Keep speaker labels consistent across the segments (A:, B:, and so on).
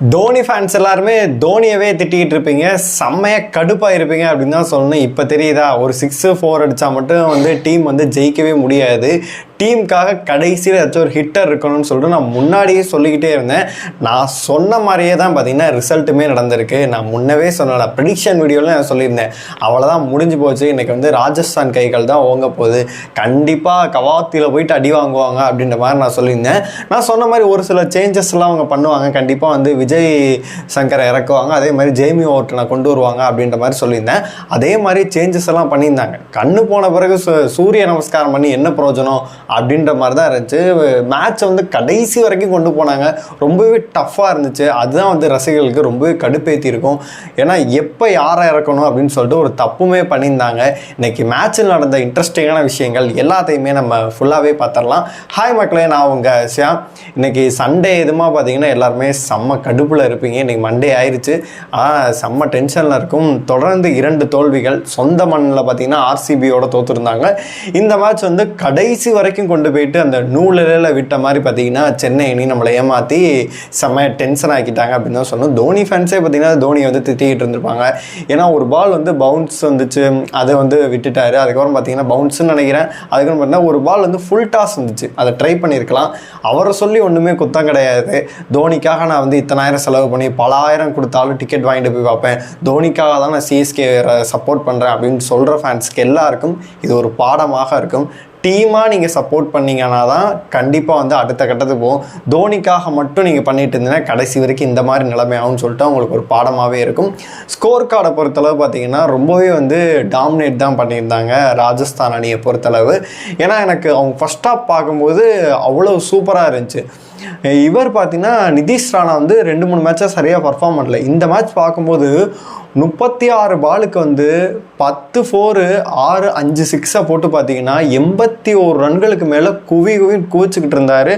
A: Dhoni fans எல்லாருமே தோனியவே திட்டிக்கிட்டு இருப்பீங்க செம்மையாக கடுப்பாக இருப்பீங்க அப்படின்னு தான் சொல்லணும். இப்போ தெரியுதா? ஒரு சிக்ஸு ஃபோர் அடித்தா மட்டும் வந்து டீம் வந்து ஜெயிக்கவே முடியாது. டீமுக்காக கடைசியில் ஏதாச்சும் ஒரு ஹிட்டர் இருக்கணும்னு சொல்லிட்டு நான் முன்னாடியே சொல்லிக்கிட்டே இருந்தேன். நான் சொன்ன மாதிரியே தான் பார்த்தீங்கன்னா ரிசல்ட்டுமே நடந்திருக்கு. நான் முன்னவே சொன்னல ப்ரிடிக்ஷன் வீடியோவில் நான் சொல்லியிருந்தேன். அவ்வளோதான் முடிஞ்சு போச்சு. இன்றைக்கி வந்து ராஜஸ்தான் கைகள் தான் ஓங்க போகுது. கண்டிப்பாக கவாத்தியில் போயிட்டு அடி வாங்குவாங்க அப்படின்ற மாதிரி நான் சொல்லியிருந்தேன். நான் சொன்ன மாதிரி ஒரு சில சேஞ்சஸ்லாம் அவங்க பண்ணுவாங்க. கண்டிப்பாக வந்து விஜய் சங்கரை இறக்குவாங்க. அதே மாதிரி ஜேமி ஓட்டனை கொண்டு வருவாங்க அப்படின்ற மாதிரி சொல்லியிருந்தேன். அதே மாதிரி சேஞ்சஸ் எல்லாம் பண்ணியிருந்தாங்க. கண்ணு போன பிறகு சு- சூரிய நமஸ்காரம் பண்ணி என்ன பிரயோஜனம்? அப்படின்ற மாதிரி தான் இருந்துச்சு. மேட்ச்சை வந்து கடைசி வரைக்கும் கொண்டு போனாங்க. ரொம்பவே டஃப்பாக இருந்துச்சு. அதுதான் வந்து ரசிகர்களுக்கு ரொம்பவே கடுப்பேற்றி இருக்கும் ஏன்னா எப்போ யாரை இறக்கணும் அப்படின்னு சொல்லிட்டு ஒரு தப்புமே பண்ணியிருந்தாங்க. இன்னைக்கு மேட்ச்சில் நடந்த இன்ட்ரெஸ்டிங்கான விஷயங்கள் எல்லாத்தையுமே நம்ம ஃபுல்லாகவே பார்த்துடலாம். ஹாய் மக்களே நான் உங்கள் சியா. இன்னைக்கு சண்டே எதுமா பார்த்தீங்கன்னா எல்லாருமே செம்ம கடுப்பில் இருப்பீங்க. இன்னைக்கு மண்டே ஆயிடுச்சு ஆனால் செம்ம டென்ஷனில் இருக்கும். தொடர்ந்து இரண்டு தோல்விகள். சொந்த மண்ணில் பார்த்தீங்கன்னா ஆர்சிபியோட தோற்றுருந்தாங்க இந்த மேட்ச் வந்து கடைசி வரைக்கும் கொண்டு போயிட்டு அந்த நூலில் விட்ட மாதிரி பார்த்தீங்கன்னா சென்னை அணி நம்மளை ஏமாற்றி செம்ம டென்ஷன் ஆக்கிட்டாங்க அப்படின்னு தான் சொல்லணும். தோனி ஃபேன்ஸே பார்த்தீங்கன்னா தோனியை வந்து திட்டிக்கிட்டு இருந்திருப்பாங்க. ஏன்னா ஒரு பால் வந்து பவுன்ஸ் வந்துச்சு. அதை வந்து விட்டுட்டாரு. அதுக்கப்புறம் பார்த்தீங்கன்னா பவுன்ஸ்னு நினைக்கிறேன். அதுக்கப்புறம் பார்த்தீங்கன்னா ஒரு பால் வந்து ஃபுல் டாஸ் வந்துச்சு. அதை ட்ரை பண்ணியிருக்கலாம். அவரை சொல்லி ஒன்றுமே குத்தம் கிடையாது. தோனிக்காக நான் வந்து இத்தனாயிரம் செலவு பண்ணி பலாயிரம் கொடுத்தாலும் டிக்கெட் வாங்கிட்டு போய் பார்ப்பேன். தோனிக்காக தான் நான் சிஎஸ்கே சப்போர்ட் பண்ணுறேன் அப்படின்னு சொல்கிற ஃபேன்ஸ்க்கு எல்லாருக்கும் இது ஒரு பாடமாக இருக்கும். டீமாக நீங்கள் சப்போர்ட் பண்ணீங்கன்னா தான் கண்டிப்பாக வந்து அடுத்த கட்டத்துக்கு போகும். தோனிக்காக மட்டும் நீங்கள் பண்ணிட்டு இருந்தீங்கன்னா கடைசி வரைக்கும் இந்த மாதிரி நிலைமை ஆகும்னு சொல்லிட்டு உங்களுக்கு ஒரு பாடமாகவே இருக்கும். ஸ்கோர் கார்டை பொறுத்தளவு பார்த்தீங்கன்னா ரொம்பவே வந்து டாமினேட் தான் பண்ணியிருந்தாங்க ராஜஸ்தான் அணியை பொறுத்தளவு. ஏன்னா எனக்கு அவங்க ஃபஸ்ட் ஆஃப் பார்க்கும்போது அவ்வளோ சூப்பராக இருந்துச்சு. இவர் பார்த்தீங்கன்னா நிதிஷ் ராணா வந்து ரெண்டு மூணு மேட்சாக சரியாக பர்ஃபார்ம் பண்ணல. இந்த மேட்ச் பார்க்கும்போது முப்பத்தி ஆறு பாலுக்கு வந்து பத்து ஃபோரு ஆறு அஞ்சு சிக்ஸை போட்டு பார்த்தீங்கன்னா எண்பத்தி ஓரு ரன்களுக்கு மேலே குவி குவி குவிச்சுக்கிட்டு இருந்தார்.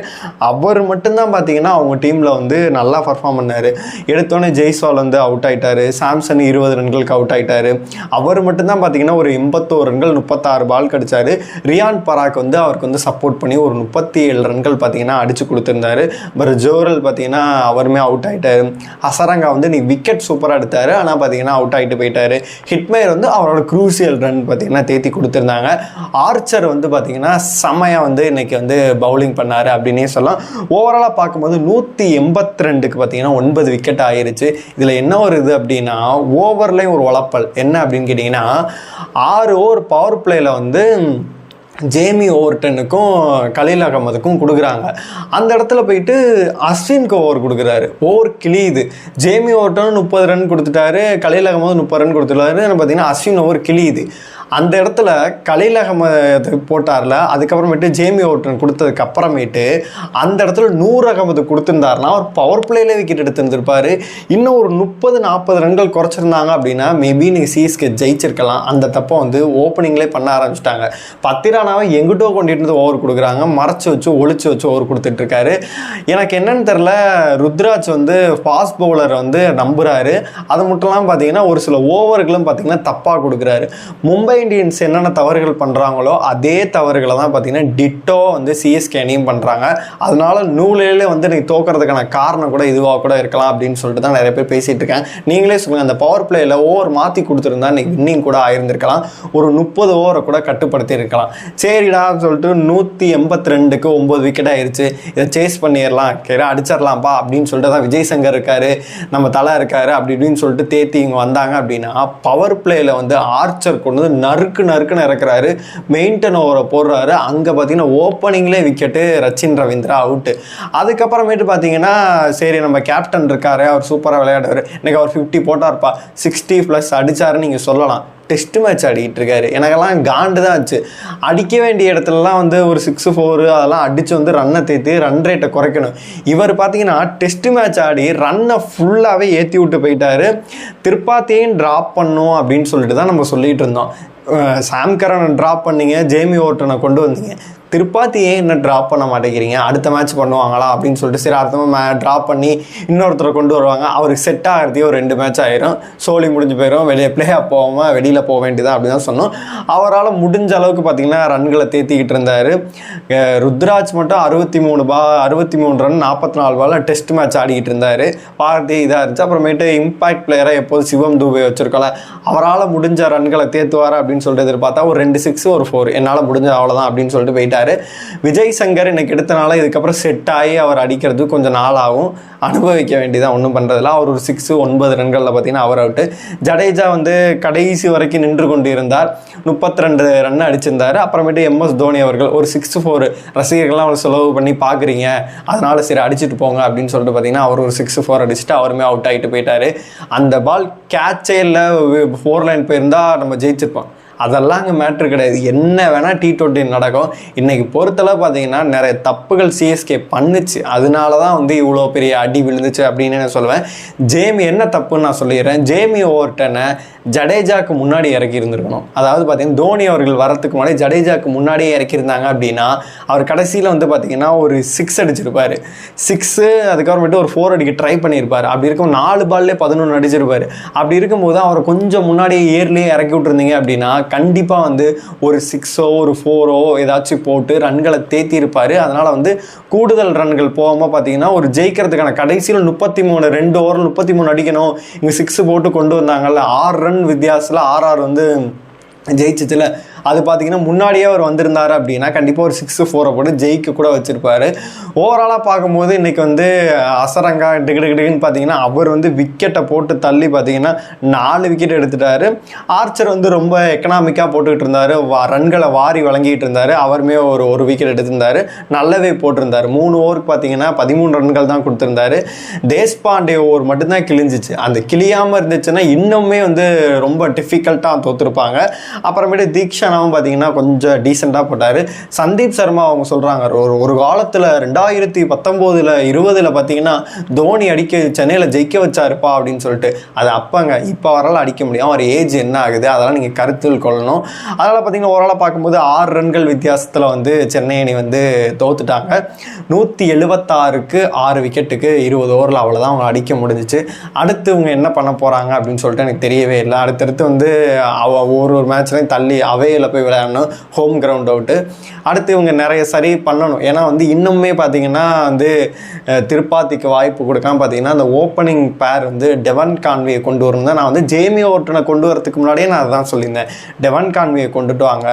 A: அவர் மட்டும்தான் பார்த்தீங்கன்னா அவங்க டீமில் வந்து நல்லா பர்ஃபார்ம் பண்ணார். எடுத்தோடனே ஜெய்ஸ்வால் வந்து அவுட் ஆகிட்டார் சாம்சன் இருபது ரன்களுக்கு அவுட் ஆகிட்டார் அவர் மட்டும்தான் பார்த்தீங்கன்னா ஒரு எண்பத்தோரு ரன்கள் முப்பத்தாறு பால் கடிச்சார். ரியான் பராக் வந்து அவருக்கு வந்து சப்போர்ட் பண்ணி ஒரு முப்பத்தி ஏழு ரன்கள் பார்த்தீங்கன்னா அடித்து கொடுத்துருந்தாரு. பட் ஜோரல் பார்த்தீங்கன்னா அவருமே அவுட் ஆகிட்டார் ஹசரங்கா வந்து நீ விக்கெட் சூப்பராக எடுத்தார். ஆனால் பார்த்தீங்கன்னா அவுட் ஆகிட்டு போயிட்டாரு. ஹிட்மேயர் வந்து அவரோட க்ரூசியல் ரன் பார்த்தீங்கன்னா தேத்தி கொடுத்துருந்தாங்க. ஆர்ச்சர் வந்து பார்த்தீங்கன்னா செமையாக வந்து இன்னைக்கு வந்து பவுலிங் பண்ணாரு அப்படின்னே சொல்லலாம். ஓவராலாக பார்க்கும்போது நூற்றி எண்பத்தி ரெண்டுக்கு பார்த்தீங்கன்னா ஒன்பது விக்கெட் ஆயிருச்சு. இதில் என்ன ஒரு இது அப்படின்னா ஓவர்லேயும் ஒரு உழப்பல். என்ன அப்படின்னு கேட்டிங்கன்னா ஆறு ஓவர் பவர் பிளேயில் வந்து ஜேமி ஓவர்டனுக்கும் கலீல் அகமதுக்கும் கொடுக்குறாங்க. அந்த இடத்துல போயிட்டு அஸ்வின்க்கு ஓவர் கொடுக்குறாரு. ஓவர் கிளியுது ஜேமி ஓவர்டன் முப்பது ரன் கொடுத்துட்டாரு கலீல் அகமது முப்பது ரன் கொடுத்துட்டாரு. பார்த்தீங்கன்னா அஸ்வின் ஓவர் கிளியுது அந்த இடத்துல கலையில் அகமது போட்டார்ல. அதுக்கப்புறமேட்டு ஜேமி ஓட்டன் கொடுத்ததுக்கு அப்புறமேட்டு அந்த இடத்துல நூறு அகமது கொடுத்துருந்தாருன்னா ஒரு பவர் பிளேல விக்கெட் எடுத்திருந்திருப்பாரு. இன்னும் ஒரு முப்பது நாற்பது ரன்கள் குறைச்சிருந்தாங்க அப்படின்னா மேபி நீங்கள் சிஎஸ்கே ஜெயிச்சிருக்கலாம். அந்த தப்பை வந்து ஓப்பனிங்லேயே பண்ண ஆரம்பிச்சிட்டாங்க. பத்திரானாவை எங்கிட்டோ கொண்டுட்டு வந்து ஓவர் கொடுக்குறாங்க. மறைச்சி வச்சு ஒழிச்சு வச்சு ஓவர் கொடுத்துட்ருக்காரு எனக்கு என்னன்னு தெரில ருத்ராஜ் வந்து ஃபாஸ்ட் பவுலர் வந்து நம்புகிறாரு அது மட்டும் இல்லாமல் பார்த்தீங்கன்னா ஒரு சில ஓவர்களும் பார்த்தீங்கன்னா தப்பாக கொடுக்குறாரு. மும்பை இந்தியன்ஸ் என்னென்ன தவறுகள் பண்ணுறாங்களோ அதே தவறுகளை தான் பார்த்தீங்கன்னா டிட்டோ வந்து சிஎஸ்கே அணியும் பண்ணுறாங்க அதனால நூலிலே வந்து நீ தோக்கிறதுக்கான காரணம் கூட இதுவாக கூட இருக்கலாம் அப்படின்னு சொல்லிட்டு தான் நிறைய பேர் பேசிகிட்டு இருக்கேன். நீங்களே சொல்லுங்கள் அந்த பவர் பிளேயில் ஓவர் மாற்றி கொடுத்துருந்தா இன்றைக்கி வின்னிங் கூட ஆயிருந்திருக்கலாம். ஒரு முப்பது ஓவரை கூட கட்டுப்படுத்தி இருக்கலாம் சரிடா சொல்லிட்டு நூற்றி எண்பத்தி ரெண்டுக்கு ஒம்பது விக்கெட் ஆயிடுச்சு இதை சேஸ் பண்ணிடலாம். கேர அடிச்சிடலாம்ப்பா அப்படின்னு சொல்லிட்டு தான் விஜய் சங்கர் இருக்கார் நம்ம தலை இருக்காரு அப்படி இப்படின்னு சொல்லிட்டு தேத்தி இங்கே வந்தாங்க அப்படின்னா பவர் பிளேயில் வந்து ஆர்ச்சர் கொண்டு வந்து நறுக்கு நறுக்குன்னு இறக்குறாரு. மெயின்டன் ஓவரை போடுறாரு. அங்கே பார்த்தீங்கன்னா ஓப்பனிங்லேயே விக்கெட்டு ரச்சின் ரவீந்திரா அவுட்டு அதுக்கப்புறமேட்டு பார்த்தீங்கன்னா சரி நம்ம கேப்டன் இருக்காரு. அவர் சூப்பராக விளையாடுவார். இன்றைக்கி அவர் ஃபிஃப்டி போட்டார்ப்பா. சிக்ஸ்டி ப்ளஸ் அடிச்சாருன்னு நீங்கள் சொல்லலாம். டெஸ்ட் மேட்ச் ஆடிக்கிட்டு இருக்காரு. எனக்கெல்லாம் காண்டு தான் ஆச்சு. அடிக்க வேண்டிய இடத்துலலாம் வந்து ஒரு சிக்ஸ் ஃபோரு அதெல்லாம் அடித்து வந்து ரன்னை தேத்தி ரன் ரேட்டை குறைக்கணும். இவர் பார்த்தீங்கன்னா டெஸ்ட் மேட்ச் ஆடி ரன்னை ஃபுல்லாகவே ஏற்றி விட்டு போயிட்டாரு. திருப்பாத்தையும் ட்ராப் பண்ணும் அப்படின்னு சொல்லிட்டு தான் நம்ம சொல்லிகிட்டு இருந்தோம். சாம் கரனை ட்ராப் பண்ணீங்க ஜேமி ஓட்டனை கொண்டு வந்தீங்க. திருப்பாத்தி ஏன் என்ன ட்ராப் பண்ண மாட்டேங்கிறீங்க? அடுத்த மேட்ச் பண்ணுவாங்களா? அப்படின்னு சொல்லிட்டு சரி அடுத்த மே ட்ராப் பண்ணி இன்னொருத்தரை கொண்டு வருவாங்க. அவருக்கு செட் ஆகிறதே ஒரு ரெண்டு மேட்ச் ஆயிரும். சோலி முடிஞ்சு போயிடும் வெளியே பிளே ஆஃப் போகாமல் வெளியில் போக வேண்டியதான் அப்படின்னு தான் சொன்னோம். அவரால் முடிஞ்ச அளவுக்கு பார்த்தீங்கன்னா ரன்களை தேத்திக்கிட்டு இருந்தார். ருத்ராஜ் மட்டும் அறுபத்தி மூணு பா அறுபத்தி மூணு ரன் நாற்பத்தி நாலு பால் டெஸ்ட் மேட்ச் ஆடிக்கிட்டு இருந்தார். பாரதி இதாக இருந்துச்சு. அப்புறமேட்டு இம்பாக்ட் பிளேயராக எப்போது சிவம் தூபே வச்சிருக்கோம்ல அவரால் முடிஞ்ச ரன்களை தேத்துவார் அப்படின்னு சொல்லிட்டு எதிர்பார்த்தா ஒரு ரெண்டு சிக்ஸ் ஒரு ஃபோர் என்னால் முடிஞ்ச அவ்வளோதான் அப்படின்னு சொல்லிட்டு போயிட்டு பண்ணிட்டாரு. விஜய் சங்கர் எனக்கு எடுத்தனால இதுக்கப்புறம் செட் ஆகி அவர் அடிக்கிறது கொஞ்சம் நாள் ஆகும் அனுபவிக்க வேண்டியதான் ஒன்றும் பண்ணுறதில்ல அவர் ஒரு சிக்ஸு ஒன்பது ரன்களில் பார்த்தீங்கன்னா அவர் அவுட்டு ஜடேஜா வந்து கடைசி வரைக்கும் நின்று கொண்டு இருந்தார் முப்பத்தி ரெண்டு ரன் அடிச்சிருந்தார். அப்புறமேட்டு எம்எஸ் தோனி அவர்கள் ஒரு சிக்ஸ் ஃபோர் ரசிகர்கள்லாம் அவர் செலவு பண்ணி பார்க்குறீங்க அதனால் சரி அடிச்சுட்டு போங்க அப்படின்னு சொல்லிட்டு பார்த்தீங்கன்னா அவர் ஒரு சிக்ஸ் ஃபோர் அடிச்சுட்டு அவருமே அவுட் ஆகிட்டு போயிட்டாரு. அந்த பால் கேட்சே இல்லை. ஃபோர் லைன் போயிருந்தால் நம்ம ஜெயிச்சிருப்போம். அதெல்லாம் அங்கே மேட்ரு கிடையாது. என்ன வேணால் டி டுவெண்ட்டி நடக்கும். இன்றைக்கி பொறுத்தளவு பார்த்தீங்கன்னா நிறைய தப்புகள் சிஎஸ்கே பண்ணுச்சு. அதனால தான் வந்து இவ்வளோ பெரிய அடி விழுந்துச்சு அப்படின்னு நான் சொல்லுவேன். ஜேமி என்ன தப்புன்னு நான் சொல்லிடுறேன். ஜேமி ஓவர்டனை ஜடேஜாக்கு முன்னாடி இறக்கி இருந்திருக்கணும். அதாவது பார்த்தீங்கன்னா தோனி அவர்கள் வரத்துக்கு முன்னாடி ஜடேஜாக்கு முன்னாடியே இறக்கியிருந்தாங்க அப்படின்னா அவர் கடைசியில் வந்து பார்த்தீங்கன்னா ஒரு சிக்ஸ் அடிச்சிருப்பார். சிக்ஸு அதுக்கப்புறமேட்டு ஒரு ஃபோர் அடிக்க ட்ரை பண்ணியிருப்பார். அப்படி இருக்கும் நாலு பால்லே பதினொன்று அடிச்சிருப்பாரு. அப்படி இருக்கும்போது அவரை கொஞ்சம் முன்னாடியே ஏர்லேயே இறக்கி விட்டுருந்தீங்க அப்படின்னா கண்டிப்பாக வந்து ஒரு சிக்ஸோ ஒரு ஃபோரோ ஏதாச்சும் போட்டு ரன்களை தேத்தியிருப்பார். அதனால் வந்து கூடுதல் ரன்கள் போகாமல் பார்த்தீங்கன்னா ஒரு ஜெயிக்கிறதுக்கான கடைசியில் முப்பத்தி மூணு ரெண்டு ஓவர் முப்பத்தி மூணு அடிக்கணும். இங்கே சிக்ஸ் போட்டு கொண்டு வந்தாங்கல்ல ஆறு ரன் வித்தியாசத்தில் ஆர்ஆர் வந்து ஜெயிச்சிச்சுல அது பார்த்தீங்கன்னா முன்னாடியே அவர் வந்திருந்தார் அப்படின்னா கண்டிப்பாக ஒரு சிக்ஸ் ஃபோரை போட்டு ஜெயிக்க கூட வச்சுருப்பாரு. ஓவராலாக பார்க்கும்போது இன்றைக்கி வந்து அசரங்கா டிகிடுகிடுன்னு பார்த்தீங்கன்னா அவர் வந்து விக்கெட்டை போட்டு தள்ளி பார்த்தீங்கன்னா நாலு விக்கெட் எடுத்துட்டாரு. ஆர்ச்சர் வந்து ரொம்ப எக்கனாமிக்காக போட்டுக்கிட்டு இருந்தார். ரன்களை வாரி வழங்கிட்டு இருந்தார். அவருமே ஒரு ஒரு விக்கெட் எடுத்திருந்தாரு. நல்லாவே போட்டிருந்தாரு. மூணு ஓவருக்கு பார்த்தீங்கன்னா பதிமூணு ரன்கள் தான் கொடுத்துருந்தாரு. தேஷ்பாண்டே ஓவர் மட்டும்தான் கிழிஞ்சிச்சு. அந்த கிளியாமல் இருந்துச்சுன்னா இன்னுமே வந்து ரொம்ப டிஃபிகல்ட்டாக தோற்றுருப்பாங்க அப்புறமேட்டு தீக்ஷனாவும் பார்த்தீங்கன்னா கொஞ்சம் டீசெண்டாக போட்டார். சந்தீப் சர்மா அவங்க சொல்கிறாங்க ஒரு ஒரு காலத்தில் ரெண்டாயிரத்தி பத்தொம்போதில் இருபதில் பார்த்தீங்கன்னா தோனி அடிக்க சென்னையில் ஜெயிக்க வச்சாருப்பா அப்படின்னு சொல்லிட்டு. அது அப்பங்க இப்போ வரலாம் அடிக்க முடியும் அவர் ஏஜ் என்ன ஆகுது அதெல்லாம் நீங்கள் கருத்தில் கொள்ளணும். அதனால் பார்த்தீங்கன்னா ஓரளவு பார்க்கும்போது ஆறு ரன்கள் வித்தியாசத்தில் வந்து சென்னை அணி வந்து தோத்துட்டாங்க. நூற்றி எழுபத்தாறுக்கு ஆறு விக்கெட்டுக்கு இருபது ஓவரில் அவ்வளோதான் அவங்க அடிக்க முடிஞ்சிச்சு. அடுத்து இவங்க என்ன பண்ண போகிறாங்க அப்படின்னு சொல்லிட்டு எனக்கு தெரியவே இல்லை. அடுத்தடுத்து வந்து அவ ஒரு ஒரு மேட்ச்லையும் தள்ளி அவையில் போய் விளையாடணும் ஹோம் கிரவுண்ட் அவுட்டு அடுத்து இவங்க நிறைய சரி பண்ணணும். ஏன்னா வந்து இன்னுமே பார்த்தீங்கன்னா வந்து திருப்பாத்திக்கு வாய்ப்பு கொடுக்காம பார்த்தீங்கன்னா அந்த ஓப்பனிங் பேர் வந்து டெவன் கான்வியை கொண்டு வரணும் தான் நான் வந்து ஜேமி ஓர்ட்டனை கொண்டு வரதுக்கு முன்னாடியே நான் அதான் சொல்லியிருந்தேன். டெவன் கான்வியை கொண்டுட்டு வாங்க.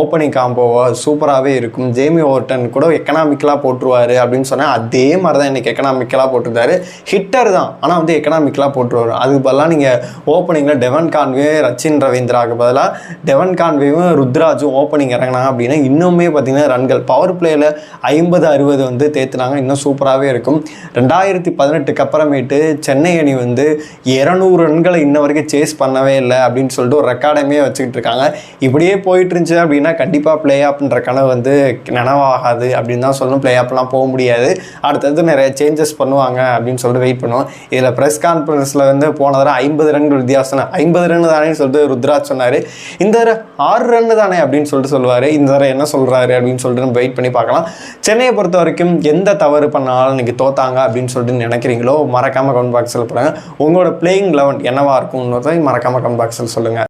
A: ஓப்பனிங் காம்போவா சூப்பராகவே இருக்கும். ஜேமி ஓர்டன் கூட எக்கனாமிக்கலாக போட்டுருவாரு அப்படின்னு சொன்னேன் அதே மாதிரி தான் இன்றைக்கி எக்கனாமிக்கலாக போட்டிருந்தாரு. ஹிட்டர் தான் ஆனால் வந்து எக்கனாமிக்கலாக போட்டுருவார். அதுக்கு பதிலாக நீங்கள் ஓப்பனிங்கில் டெவன் கான்வே ரச்சின் ரவீந்திராவுக்கு பதிலாக டெவன் கான்வேவும் ருத்ராஜும் ஓப்பனிங் இறங்கினாங்க அப்படின்னா இன்னுமே பார்த்தீங்கன்னா ரன்கள். பவர் பிளேயில் ஐம்பது அறுபது வந்து தேத்துனாங்க. இன்னும் சூப்பராகவே இருக்கும். ரெண்டாயிரத்தி பதினெட்டுக்கு அப்புறமேட்டு சென்னை அணி வந்து இரநூறு ரன்களை இன்ன வரைக்கும் சேஸ் பண்ணவே இல்லை அப்படின்னு சொல்லிட்டு ஒரு ரெக்கார்டையுமே வச்சுக்கிட்டு இருக்காங்க. இப்படியே போயிட்டு இருந்துச்சு அப்படின்னா கண்டிப்பாக பிளே ஆப்ன்ற கனவு வந்து நனவாகாது அப்படின்னு தான் சொல்லணும். பிளே ஆப்லாம் போக முடியாது. அடுத்தது நிறைய சேஞ்சஸ் பண்ணுவாங்க அப்படின்னு சொல்லிட்டு வெயிட் பண்ணுவோம். இதில் ப்ரெஸ் கான்ஃபரன்ஸில் வந்து போன தடவை ஐம்பது ரன்கள் வித்தியாசம். ஐம்பது ரன் தானே சொல்லிட்டு ருத்ராஜ் சொன்னார். இந்த ஆறு ரன் தானே அப்படின்னு சொல்லிட்டு சொல்லுவார். இந்த தடவை என்ன சொல்கிறாரு அப்படின்னு சொல்லிட்டு நம்ம வெயிட் பண்ணி பார்க்கலாம். சென்னையை பொறுத்த வரைக்கும் எந்த தவறு பண்ணாலும் இன்றைக்கி தோத்தாங்க அப்படின்னு சொல்லிட்டு நினைக்கிறீங்களோ மறக்காமல் கமெண்ட் பாக்ஸில் போடுங்க. உங்களோட பிளேயிங் லெவன் என்னவாக இருக்கும்னு மறக்காமல் கமெண்ட் பாக்ஸில் சொல்லுங்கள்